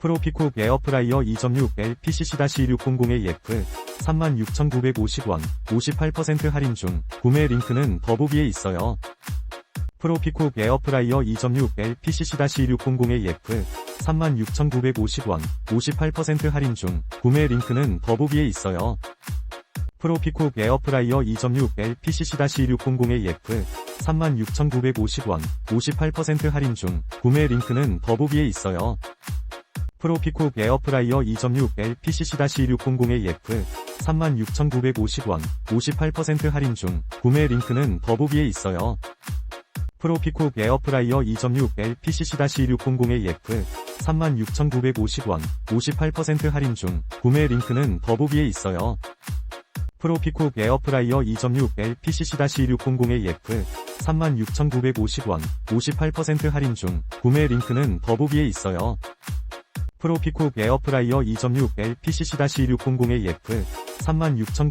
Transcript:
프로피쿡 에어프라이어 2.6 LPCC-600AF 36,950원 58% 할인 중 구매 링크는 더보기에 있어요. 프로피쿡 에어프라이어 2.6 LPCC-600AF 36,950원 58% 할인 중 구매 링크는 더보기에 있어요. 프로피쿡 에어프라이어 2.6 LPCC-600AF 36,950원 58% 할인 중 구매 링크는 더보기에 있어요. 프로피쿡 에어프라이어 2.6 LPCC-600AF 36,950원 58% 할인 중 구매 링크는 더보기에 있어요. 프로피쿡 에어프라이어 2.6 LPCC-600AF 36,950원 58% 할인 중 구매 링크는 더보기에 있어요. 프로피쿡 에어프라이어 2.6 LPCC-600AF 36,950원 58% 할인 중 구매 링크는 더보기에 있어요. 프로피쿡 에어프라이어 2.6 LPCC-600AF 36,900